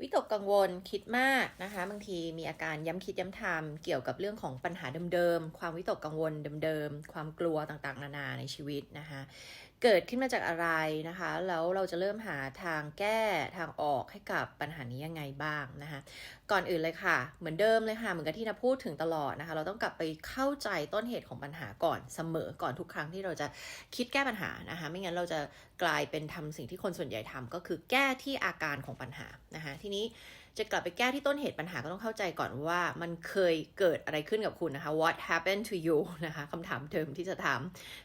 วิตกกังวลคิดมากนะคะ บางทีมีอาการย้ำคิดย้ำทำเกี่ยวกับเรื่องของปัญหาเดิมๆ ความวิตกกังวลเดิมๆ ความกลัวต่างๆ นานาในชีวิตนะคะ เกิดขึ้นมาจากอะไรนะคะ แล้วเราจะเริ่มหาทางแก้ทางออกให้กับปัญหานี้ยังไงบ้างนะคะ ก่อนอื่นเลยค่ะ เหมือนเดิมเลยค่ะ เหมือนกับที่นาพูดถึงตลอดนะคะ เราต้องกลับไปเข้าใจต้นเหตุของปัญหาก่อนเสมอ ก่อนทุกครั้งที่เราจะคิดแก้ปัญหานะคะ ไม่งั้นเราจะกลายเป็นทำสิ่งที่คนส่วนใหญ่ทำก็คือแก้ที่อาการของปัญหานะคะ ทีนี้ จะกลับไปแก้ที่ต้นเหตุปัญหาก็ต้องเข้าใจก่อนว่ามันเคยเกิดอะไรขึ้นกับคุณนะคะ what happened to you นะคะคำถามเดิมที่จะถาม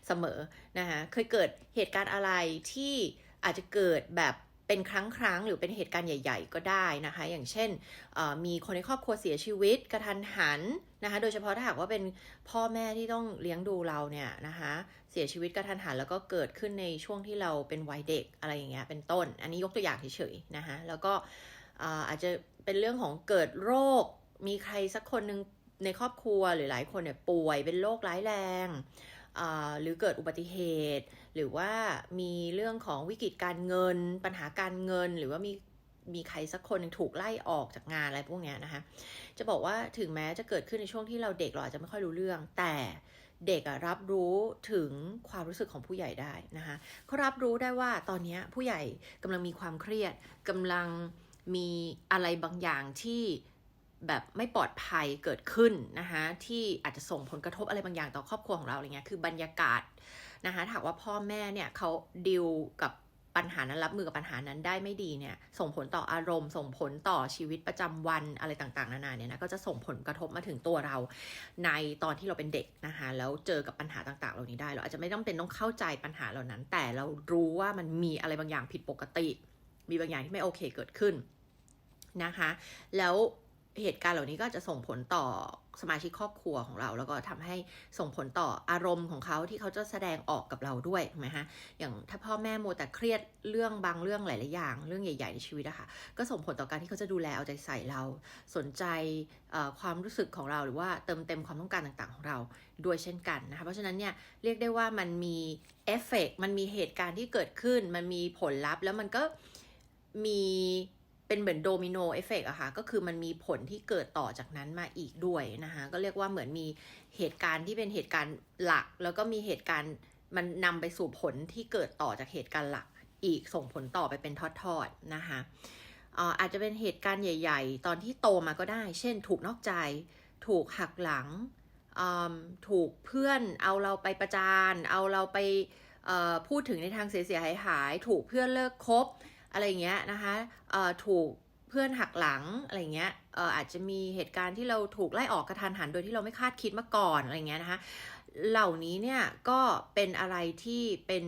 เสมอนะคะเคยเกิดเหตุการณ์อะไรที่อาจจะเกิดแบบเป็นครั้งครั้งหรือเป็นเหตุการณ์ใหญ่ ๆ ก็ได้นะคะ อย่างเช่นมีคนในครอบครัวเสียชีวิตกระทันหันนะคะโดยเฉพาะถ้าหากว่าเป็นพ่อแม่ที่ต้องเลี้ยงดูเราเนี่ยนะคะเสียชีวิตกระทันหันแล้วก็เกิดขึ้นในช่วงที่เราเป็นวัยเด็กอะไรอย่างเงี้ยเป็นต้น อันนี้ยกตัวอย่างเฉยๆนะคะแล้วก็ อาอาจจะเป็นเรื่องของเกิดโรค มีใครสักคนหนึ่งในครอบครัวหรือหลายคนเนี่ยป่วยเป็นโรคร้ายแรงหรือเกิดอุบัติเหตุ หรือว่ามีเรื่องของวิกฤตการเงิน ปัญหาการเงิน หรือว่ามีมีใครสักคนนึงถูกไล่ออกจากงานอะไรพวกนี้นะคะ จะบอกว่าถึงแม้จะเกิดขึ้นในช่วงที่เราเด็กเราอาจจะไม่ค่อยรู้เรื่อง แต่เด็กรับรู้ถึงความรู้สึกของผู้ใหญ่ได้นะคะเขารับรู้ได้ว่าตอนนี้ผู้ใหญ่กำลังมีความเครียดกำลัง มีอะไรบางอย่างที่แบบไม่ปลอดภัยเกิดขึ้นนะคะที่อาจจะส่งผลกระทบอะไรบางอย่างต่อครอบครัวของเราอะไรเงี้ยคือบรรยากาศนะคะถ้าว่าพ่อแม่เนี่ยเขาดิวกับปัญหานั้นรับมือกับปัญหานั้นได้ไม่ดีเนี่ยส่งผลต่ออารมณ์ ส่งผลต่อชีวิตประจำวันอะไรต่างๆนานาเนี่ยนะก็จะส่งผลกระทบมาถึงตัวเรา ในตอนที่เราเป็นเด็กนะคะแล้วเจอกับปัญหาต่างๆ เหล่านี้ได้ เราอาจจะไม่ต้องเป็นต้องเข้าใจปัญหาเหล่านั้น แต่เรารู้ว่ามันมีอะไรบางอย่างผิดปกติ มีบางอย่างที่ไม่โอเคเกิดขึ้น นะคะ แล้วเหตุการณ์เหล่านี้ก็จะส่งผลต่อสมาชิกครอบครัวของเรา แล้วก็ทำให้ส่งผลต่ออารมณ์ของเขาที่เขาจะแสดงออกกับเราด้วยถูกไหมคะอย่างถ้าพ่อแม่โมแต่เครียดเรื่องบางเรื่องหลายๆอย่าง เรื่องใหญ่ ๆ ในชีวิตอะค่ะก็ส่งผลต่อการที่เขาจะดูแลเอาใจใส่เรา สนใจความรู้สึกของเราหรือว่าเติมเต็มความต้องการต่างๆของเราด้วยเช่นกันนะคะเพราะฉะนั้นเนี่ยเรียกได้ว่ามันมีเอฟเฟกมันมีเหตุการณ์ที่เกิดขึ้น มันมีผลลัพธ์แล้วมันก็มี เป็นเหมือนโดมิโนเอฟเฟกอะค่ะก็คือมันมีผลที่เกิดต่อจากนั้นมาอีกด้วยนะคะก็เรียกว่าเหมือนมีเหตุการณ์ที่เป็นเหตุการณ์หลัก แล้วก็มีเหตุการณ์มันนำไปสู่ผลที่เกิดต่อจากเหตุการณ์หลักอีกส่งผลต่อไปเป็นทอดๆนะคะอออาจจะเป็นเหตุการณ์ใหญ่ ๆ ตอนที่โตมาก็ได้ เช่น ถูกนอกใจ ถูกหักหลัง ถูกเพื่อนเอาเราไปประจาน เอาเราไปพูดถึงในทางเสียหายหาย ถูกเพื่อนเลิกคบ อะไรเงี้ยนะคะเอ่อถูกเพื่อนหักหลังอะไรเงี้ยเอ่ออาจจะมีเหตุการณ์ที่เราถูกไล่ออกกระทันหันโดยที่เราไม่คาดคิดมาก่อนอะไรเงี้ยนะคะเหล่านี้เนี่ยก็เป็นอะไรที่เป็น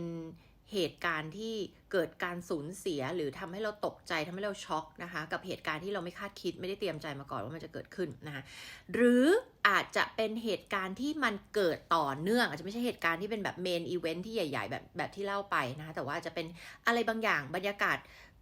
เหตุการณ์ที่เกิดการสูญเสียหรือทำให้เราตกใจทำให้เราช็อกนะคะ กับเหตุการณ์ที่เราไม่คาดคิดไม่ได้เตรียมใจมาก่อนว่ามันจะเกิดขึ้นนะคะหรืออาจจะเป็นเหตุการณ์ที่มันเกิดต่อเนื่อง อาจจะไม่ใช่เหตุการณ์ที่เป็นแบบเมนอีเวนท์ที่ใหญ่ ๆ แบบแบบที่เล่าไปนะคะแต่ว่าจะเป็นอะไรบางอย่างบรรยากาศ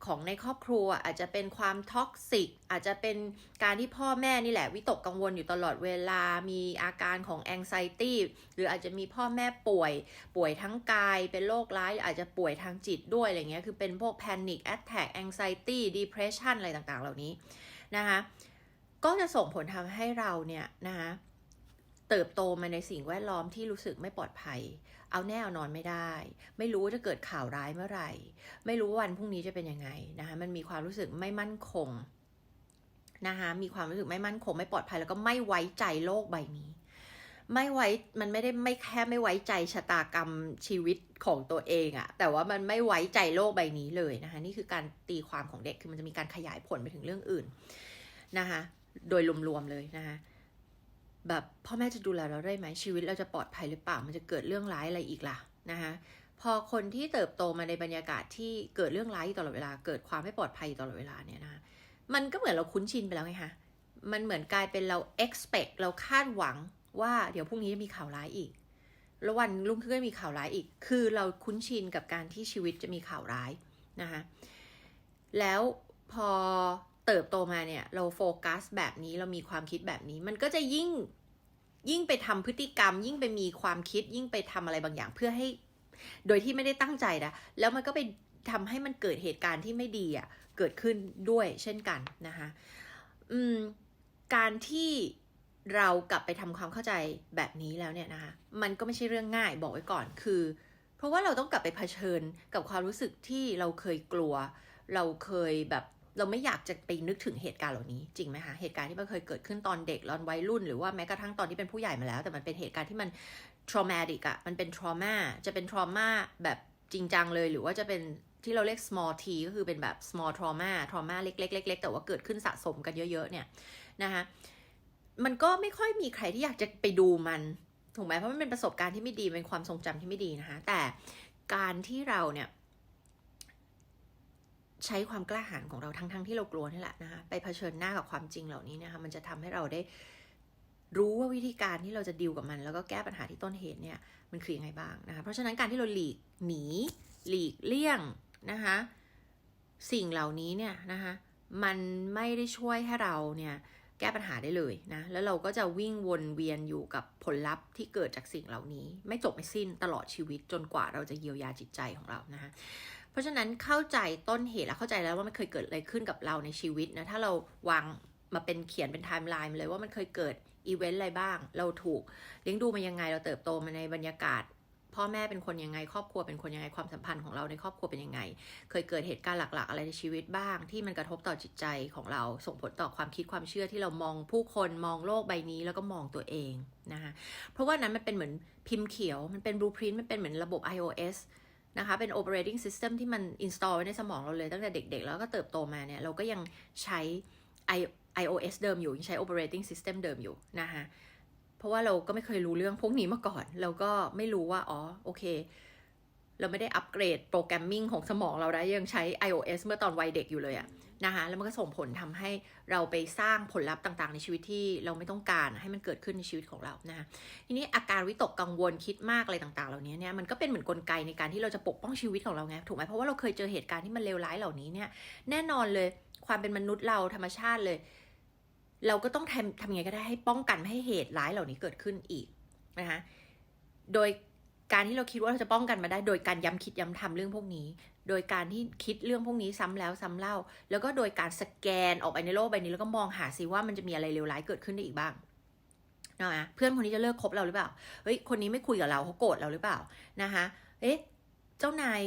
ของในครอบครัวอาจจะเป็นความท็อกซิกอาจจะเป็นการที่พ่อแม่นี่แหละ วิตกกังวลอยู่ตลอดเวลา มีอาการของ anxiety หรืออาจจะมีพ่อแม่ป่วย ป่วยทั้งกาย เป็นโรคร้ายหรืออาจจะป่วยทางจิตด้วยอะไรเงี้ยคือเป็นพวก panic attack anxiety depression อะไรต่างๆ เหล่านี้นะคะก็จะส่งผลทำให้เราเนี่ยนะคะ เติบโตมาในสิ่งแวดล้อมที่รู้สึกไม่ปลอดภัย เอาแน่เอานอนไม่ได้ ไม่รู้ว่าจะเกิดข่าวร้ายเมื่อไหร่ ไม่รู้วันพรุ่งนี้จะเป็นยังไงนะคะ มันมีความรู้สึกไม่มั่นคงนะคะมีความรู้สึกไม่มั่นคง ไม่ปลอดภัยแล้วก็ไม่ไว้ใจโลกใบนี้ ไม่ไว้ มันไม่ได้ไม่แค่ไม่ไว้ใจชะตากรรมชีวิตของตัวเองอะแต่ว่ามันไม่ไว้ใจโลกใบนี้เลยนะคะ นี่คือการตีความของเด็ก คือมันจะมีการขยายผลไปถึงเรื่องอื่นนะคะ โดยรวมๆเลยนะคะ แบบพ่อแม่จะดูแลเราได้ไหมชีวิตเราจะปลอดภัยหรือเปล่ามันจะเกิดเรื่องร้ายอะไรอีกล่ะนะคะพอคนที่เติบโตมาในบรรยากาศที่เกิดเรื่องร้ายตลอดเวลา เกิดความไม่ปลอดภัยตลอดเวลาเนี่ยนะคะมันก็เหมือนเราคุ้นชินไปแล้วไงคะมันเหมือนกลายเป็นเรา expect เราคาดหวังว่าเดี๋ยวพรุ่งนี้จะมีข่าวร้ายอีก แล้ววันรุ่งขึ้นก็มีข่าวร้ายอีก คือเราคุ้นชินกับการที่ชีวิตจะมีข่าวร้ายนะคะแล้วพอ เติบโตมาเนี่ย เราโฟกัสแบบนี้เรามีความคิดแบบนี้ มันก็จะยิ่งยิ่งไปทำพฤติกรรม ยิ่งไปมีความคิด ยิ่งไปทำอะไรบางอย่างเพื่อให้ โดยที่ไม่ได้ตั้งใจนะแล้วมันก็ไปทำให้มันเกิดเหตุการณ์ที่ไม่ดีอะ่ะเกิดขึ้นด้วยเช่นกันนะคะอืมการที่เรากลับไปทำความเข้าใจแบบนี้แล้วเนี่ยนะคะมันก็ไม่ใช่เรื่องง่ายบอกไว้ก่อนคือ เพราะว่าเราต้องกลับไปเผชิญกับความรู้สึกที่เราเคยกลัว เราเคยแบบ เราไม่อยากจะไปนึกถึงเหตุการณ์เหล่านี้จริงไหมคะเหตุการณ์ที่มันเคยเกิดขึ้นตอนเด็กตอนวัยรุ่น หรือว่าแม้กระทั่งตอนที่เป็นผู้ใหญ่มาแล้ว แต่มันเป็นเหตุการณ์ที่มัน traumatic อะมันเป็น trauma จะเป็น trauma แบบจริงจังเลย หรือว่าจะเป็นที่เราเรียก small t ก็คือเป็นแบบ small trauma trauma เล็กๆเล็กๆแต่ว่าเกิดขึ้นสะสมกันเยอะ ๆ เนี่ยนะคะมันก็ไม่ค่อยมีใครที่อยากจะไปดูมันถูกไหมเพราะมันเป็นประสบการณ์ที่ไม่ดีเป็นความทรงจำที่ไม่ดีนะคะแต่การที่เราเนี่ย ใช้ความกล้าหาญของเราทั้งๆทที่เรากลัวนี่แหละนะคะไปเผชิญหน้ากับความจริงเหล่านี้นะคะมันจะทำให้เราได้รู้ว่าวิธีการที่เราจะดิวกับมัน แล้วก็แก้ปัญหาที่ต้นเหตุเนี่ยมันคือยังไงบ้างนะคะเพราะฉะนั้นการที่เราหลีกหนี หลีกเลี่ยงนะคะสิ่งเหล่านี้เนี่ยนะคะมันไม่ได้ช่วยให้เราเนี่ย แก้ปัญหาได้เลยนะ แล้วเราก็จะวิ่งวนเวียนอยู่กับผลลัพธ์ที่เกิดจากสิ่งเหล่านี้ ไม่จบไม่สิ้นตลอดชีวิตจนกว่าเราจะเยียวยาจิตใจของเรานะคะเพราะฉะนั้นเข้าใจต้นเหตุและเข้าใจแล้วว่ามันเคยเกิดอะไรขึ้นกับเราในชีวิตนะถ้าเราวางมาเป็นเขียนเป็นไทม์ไลน์เลยว่ามันเคยเกิดอีเวนต์อะไรบ้าง เราถูกเลี้ยงดูมายังไงเราเติบโตมาในบรรยากาศ พ่อแม่เป็นคนยังไง ครอบครัวเป็นคนยังไงความสัมพันธ์ของเราในครอบครัวเป็นยังไง เคยเกิดเหตุการณ์หลัก ๆ อะไรในชีวิตบ้าง ที่มันกระทบต่อจิตใจของเราส่งผลต่อความคิดความเชื่อที่เรามองผู้คนมองโลกใบนี้แล้วก็มองตัวเองนะคะเพราะว่านั้นมันเป็นเหมือนพิมพ์เขียวมันเป็นบลูพรินต์มันเป็นเหมือนระบบ iOS นะคะเป็น operating system ที่มัน install ไว้ในสมองเราเลยตั้งแต่เด็ก ๆ แล้วก็เติบโตมาเนี่ยเราก็ยังใช้ I- iOS เดิมอยู่ยังใช้ operating system เดิมอยู่นะคะ เพราะว่าเราก็ไม่เคยรู้เรื่องพวกนี้มาก่อน เราก็ไม่รู้ว่า อ๋อ โอเค เราไม่ได้อัปเกรดโปรแกรมมิ่งของสมองเราได้ยังใช้ iOS เมื่อตอนวัยเด็กอยู่เลยอะนะคะแล้วมันก็ส่งผลทำให้เราไปสร้างผลลัพธ์ต่างๆ ในชีวิตที่เราไม่ต้องการให้มันเกิดขึ้นในชีวิตของเรานะคะทีนี้อาการวิตกกังวลคิดมากอะไรต่างๆ เหล่านี้เนี่ยมันก็เป็นเหมือนกลไกในการที่เราจะปกป้องชีวิตของเราไงถูกไหมเพราะว่าเราเคยเจอเหตุการณ์ที่มันเลวร้ายเหล่านี้เนี่ยแน่นอนเลยความเป็นมนุษย์เราธรรมชาติเลย เราก็ต้องทำทำยังไงก็ได้ให้ป้องกันไม่ให้เหตุร้ายเหล่านี้เกิดขึ้นอีกนะคะโดยการที่เราคิดว่าเราจะป้องกันมาได้ โดยการย้ำคิดย้ำทำเรื่องพวกนี้ โดยการที่คิดเรื่องพวกนี้ซ้ำแล้วซ้ำเล่า แล้วก็โดยการสแกนออกไปในโลกใบนี้แล้วก็มองหาซิว่ามันจะมีอะไรเลวร้ายเกิดขึ้นได้อีกบ้างนะเพื่อนคนนี้จะเลิกคบเราหรือเปล่า เฮ้ย คนนี้ไม่คุยกับเราเขาโกรธเราหรือเปล่านะคะ เอ๊ะ เจ้านาย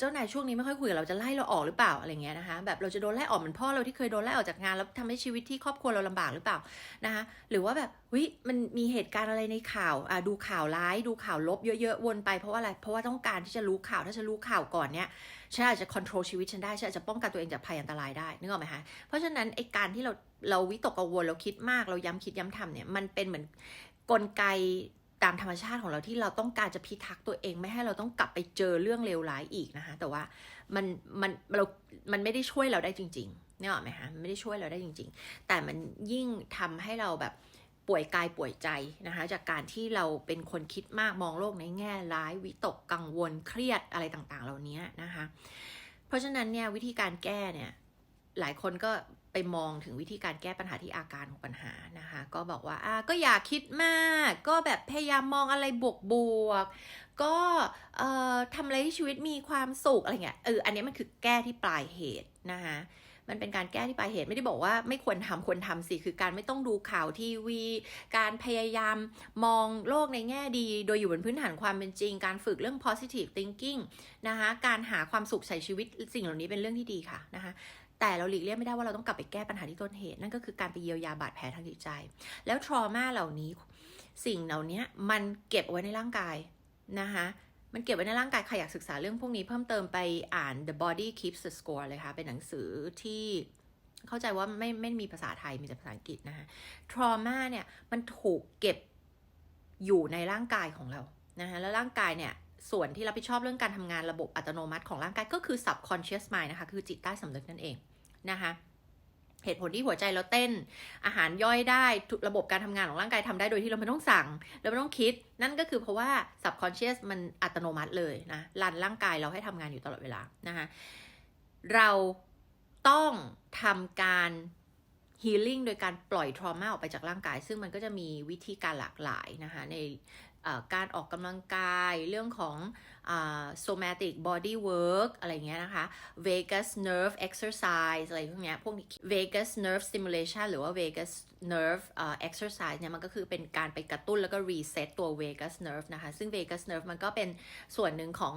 เจ้านายช่วงนี้ไม่ค่อยคุยกับเราจะไล่เราออกหรือเปล่าอะไรเงี้ยนะคะแบบเราจะโดนไล่ออกเหมือนพ่อเราที่เคยโดนไล่ออกจากงานแล้วทำให้ชีวิตที่ครอบครัวเราลำบากหรือเปล่านะคะหรือว่าแบบเฮ้ยมันมีเหตุการณ์อะไรในข่าวอะดูข่าวร้ายดูข่าวลบเยอะๆวนไปเพราะว่าอะไรเพราะว่าต้องการที่จะรู้ข่าวถ้าฉันรู้ข่าวก่อนเนี้ยฉันอาจจะควบคุมชีวิตฉันได้ฉันอาจจะป้องกันตัวเองจากภัยอันตรายได้นึกออกไหมคะเพราะฉะนั้นไอ้การที่เราเราวิตกกังวลเราคิดมากเราย้ำคิดย้ำทำเนี่ยมันเป็นเหมือนกลไก ตามธรรมชาติของเราที่เราต้องการจะพิทักษ์ตัวเองไม่ให้เราต้องกลับไปเจอเรื่องเลวร้ายอีกนะคะแต่ว่ามันมันเรา มันไม่ได้ช่วยเราได้จริงๆนึกออไหมคะไม่ได้ช่วยเราได้จริง ๆ แต่มันยิ่งทำให้เราแบบป่วยกายป่วยใจนะคะจากการที่เราเป็นคนคิดมากมองโลกในแง่ร้ายวิตกกังวลเครียดอะไรต่างๆ เหล่านี้นะคะ เพราะฉะนั้นเนี่ยวิธีการแก้เนี่ยหลายคนก็ ไปมองถึงวิธีการแก้ปัญหาที่อาการของปัญหานะคะ ก็บอกว่าอ่าก็อย่าคิดมาก ก็แบบพยายามมองอะไรบวกบวกๆก็เอ่อทำอะไรที่ชีวิตมีความสุขอะไรเงี้ยเอออันนี้มันคือแก้ที่ปลายเหตุนะคะมันเป็นการแก้ที่ปลายเหตุไม่ได้บอกว่าไม่ควรทำควรทำสิคือการไม่ต้องดูข่าวทีวี การพยายามมองโลกในแง่ดี โดยอยู่บนพื้นฐานความเป็นจริง การฝึกเรื่อง positive thinking นะคะการหาความสุขใส่ชีวิตสิ่งเหล่านี้เป็นเรื่องที่ดีค่ะนะคะ แต่เราหลีกเลี่ยงไม่ได้ว่าเราต้องกลับไปแก้ปัญหาที่ต้นเหตุ นั่นก็คือการไปเยียวยาบาดแผลทางจิตใจ แล้วทรมาเหล่านี้สิ่งเหล่านี้มันเก็บไว้ในร่างกายนะคะมันเก็บไว้ในร่างกายใครอยากศึกษาเรื่องพวกนี้เพิ่มเติมไปอ่าน The Body Keeps the Score เลยค่ะเป็นหนังสือที่เข้าใจว่าไม่ไม่มีภาษาไทยมีแต่ภาษาอังกฤษนะคะทรมาเนี่ยมันถูกเก็บอยู่ในร่างกายของเรานะคะแล้วร่างกายเนี่ยส่วนที่รับผิดชอบเรื่องการทำงานระบบอัตโนมัติของร่างกายก็คือ subconscious mind นะคะ คือจิตใต้สำนึกนั่นเอง นะคะเหตุผลที่หัวใจเราเต้น อาหารย่อยได้ระบบการทำงานของร่างกายทำได้โดยที่เราไม่ต้องสั่ง เราไม่ต้องคิด นั่นก็คือเพราะว่า subconscious มันอัตโนมัติเลยนะรันร่างกายเราให้ทำงานอยู่ตลอดเวลานะคะเราต้องทำการ healing โดยการปล่อย trauma ออกไปจากร่างกาย ซึ่งมันก็จะมีวิธีการหลากหลายนะคะในการออกกำลังกายเรื่องของ somatic body work อะไรเงี้ยนะคะ vagus nerve exercise อะไรพวกเนี้ยพวกนี้ vagus nerve stimulation หรือว่า vagus nerve อ่า exercise เนี่ยมันก็คือเป็นการไปกระตุ้นแล้วก็ reset ตัว vagus nerve นะคะ ซึ่ง vagus nerve มันก็เป็นส่วนหนึ่งของ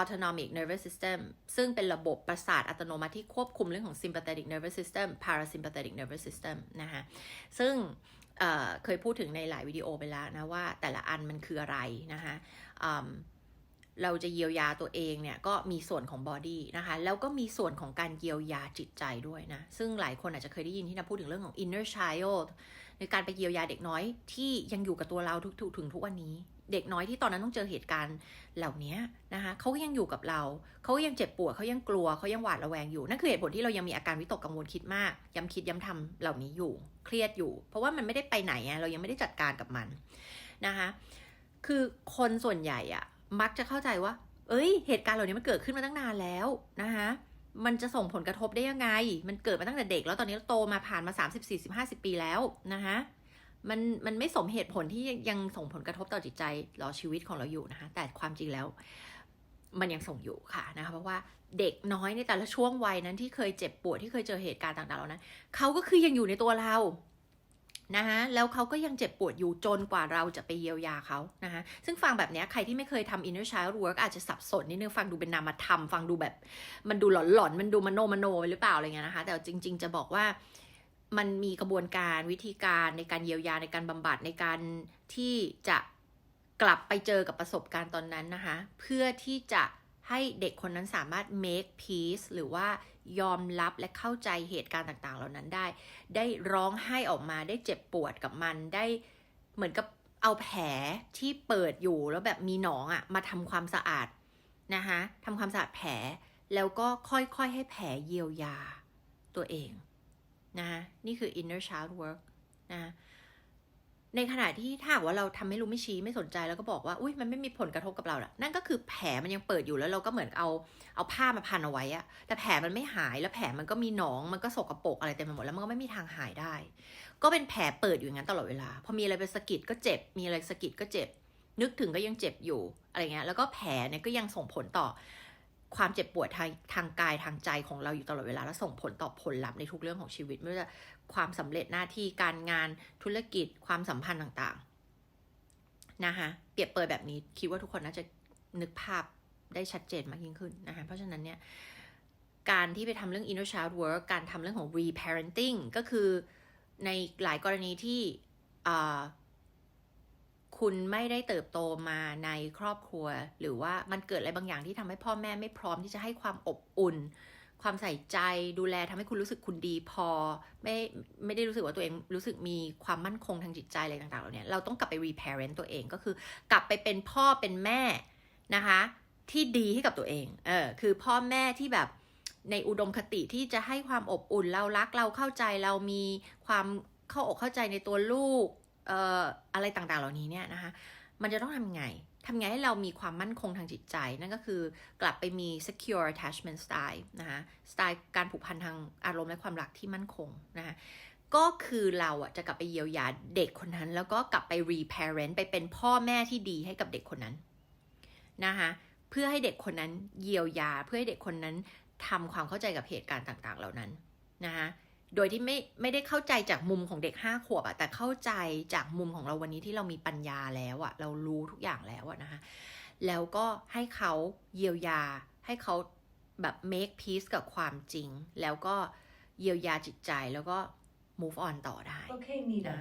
autonomic nervous system ซึ่งเป็นระบบประสาทอัตโนมัติที่ควบคุมเรื่องของ sympathetic nervous system parasympathetic nervous system นะคะซึ่งเเคยพูดถึงในหลายวิดีโอไปแล้วนะว่าแต่ละอันมันคืออะไรนะคะ เราจะเยียวยาตัวเองเนี่ยก็มีส่วนของบอดี้นะคะ แล้วก็มีส่วนของการเยียวยาจิตใจด้วยนะ ซึ่งหลายคนอาจจะเคยได้ยินที่นะพูดถึงเรื่องของ inner child ในการไปเยียวยาเด็กน้อยที่ยังอยู่กับตัวเราทุกถึงทุกวันนี้ เด็กน้อยที่ตอนนั้นต้องเจอเหตุการณ์เหล่านี้นะคะเขาก็ยังอยู่กับเราเขาก็ยังเจ็บปวดเขายังกลัวเขายังหวาดระแวงอยู่นั่นคือเหตุผลที่เรายังมีอาการวิตกกังวลคิดมาก ย้ำคิดย้ำทำเหล่านี้อยู่ เครียดอยู่ เพราะว่ามันไม่ได้ไปไหนเรายังไม่ได้จัดการกับมันนะคะ คือคนส่วนใหญ่อะ มักจะเข้าใจว่า เอ้ย เหตุการณ์เหล่านี้มันเกิดขึ้นมาตั้งนานแล้วนะคะมันจะส่งผลกระทบได้ยังไง มันเกิดมาตั้งแต่เด็กแล้วตอนนี้เราโตมาผ่านมา 30 40 50 ปีแล้วนะคะมันมันไม่สมเหตุผลที่ยังยังส่งผลกระทบต่อจิตใจหรอชีวิตของเราอยู่นะคะแต่ความจริงแล้ว มันยังส่งอยู่ค่ะนะคะเพราะว่าเด็กน้อยในแต่ละช่วงวัยนั้นที่เคยเจ็บปวดที่เคยเจอเหตุการณ์ต่างๆเหล่านั้นเขาก็คือยังอยู่ในตัวเรา นะคะแล้วเขาก็ยังเจ็บปวดอยู่จนกว่าเราจะไปเยียวยาเขานะคะซึ่งฟังแบบเนี้ยใครที่ไม่เคยทำ inner child work อาจจะสับสนนิดนึงฟังดูเป็นนามธรรม ฟังดูแบบ มันดูหลอนๆมันดูมโนมโนไปหรือเปล่าอะไรเงี้ยนะคะ แต่จริง ๆ จะบอกว่ามันมีกระบวนการวิธีการในการเยียวยาในการบำบัดในการที่จะกลับไปเจอกับประสบการณ์ตอนนั้นนะคะ เพื่อที่จะให้เด็กคนนั้นสามารถ make peace หรือว่า ยอมรับและเข้าใจเหตุการณ์ต่างๆ เหล่านั้นได้ ได้ร้องไห้ออกมาได้เจ็บปวดกับมันได้เหมือนกับเอาแผลที่เปิดอยู่แล้วแบบมีหนองอะ่ะมาทำความสะอาดนะคะทำความสะอาดแผลแล้วก็ค่อยๆให้แผลเยียวยาตัวเองนะคะนี่คือ inner child work นะ ในขณะที่ถ้าว่าเราทำไม่รู้ไม่ชี้ไม่สนใจแล้วก็บอกว่าอุ้ยมันไม่มีผลกระทบกับเราละนั่นก็คือแผลมันยังเปิดอยู่แล้วเราก็เหมือนเอาเอาผ้ามาพันเอาไว้อะแต่แผลมันไม่หายแล้วแผลมันก็มีหนองมันก็สกรปรกอะไรเต็มไปหมดแล้วมันก็ไม่มีทางหายได้ ก็เป็นแผลเปิดอยู่อย่างนั้นตลอดเวลาพอมีอะไรไปสะกิดก็เจ็บ มีอะไรสะกิดก็เจ็บ นึกถึงก็ยังเจ็บอยู่อะไรเงี้ยแล้วก็แผลเนี่ยก็ยังส่งผลต่อความเจ็บปวดทางทางกายทางใจของเราอยู่ตลอดเวลาและส่งผลต่อผลลัพธ์ในทุกเรื่องของชีวิตไม่ว่าจะ ความสำเร็จหน้าที่การงานธุรกิจความสัมพันธ์ต่างๆนะคะเปรียบเปรยแบบนี้คิดว่าทุกคนน่าจะนึกภาพได้ชัดเจนมากยิ่งขึ้นนะคะเพราะฉะนั้นเนี่ยการที่ไปทำเรื่อง inner child work การทำเรื่องของ reparenting ก็คือในหลายกรณีที่คุณไม่ได้เติบโตมาในครอบครัว หรือว่ามันเกิดอะไรบางอย่างที่ทำให้พ่อแม่ไม่พร้อมที่จะให้ความอบอุ่น ความใส่ใจดูแลทำให้คุณรู้สึกคุณดีพอ ไม่ไม่ได้รู้สึกว่าตัวเองรู้สึกมีความมั่นคงทางจิตใจอะไรต่างๆเหล่านี้เราต้องกลับไป reparent ตัวเองก็คือกลับไปเป็นพ่อเป็นแม่นะคะที่ดีให้กับตัวเองเออคือพ่อแม่ที่แบบในอุดมคติที่จะให้ความอบอุ่นเรารักเราเข้าใจเรามีความเข้าอกเข้าใจในตัวลูกเอ่ออะไรต่างๆเหล่านี้เนี่ยนะคะมันจะต้องทำยังไง ทำไงให้เรามีความมั่นคงทางจิตใจ นั่นก็คือกลับไปมี secure attachment style นะคะสไตล์การผูกพันทางอารมณ์และความรักที่มั่นคงนะคะก็คือเราอะจะกลับไปเยียวยาเด็กคนนั้น แล้วก็กลับไป reparent ไปเป็นพ่อแม่ที่ดีให้กับเด็กคนนั้นนะคะเพื่อให้เด็กคนนั้นเยียวยา เพื่อให้เด็กคนนั้นทำความเข้าใจกับเหตุการณ์ต่างๆ เหล่านั้นนะคะ โดยที่ไม่ไม่ได้เข้าใจจากมุมของเด็กห้าขวบอะแต่เข้าใจจากมุมของเราวันนี้ที่เรามีปัญญาแล้วอะเรารู้ทุกอย่างแล้วอะนะคะ แล้วก็ให้เขาเยียวยา ให้เขาแบบ make peace กับความจริง แล้วก็เยียวยาจิตใจแล้วก็ move on ต่อได้ Okay, Nina.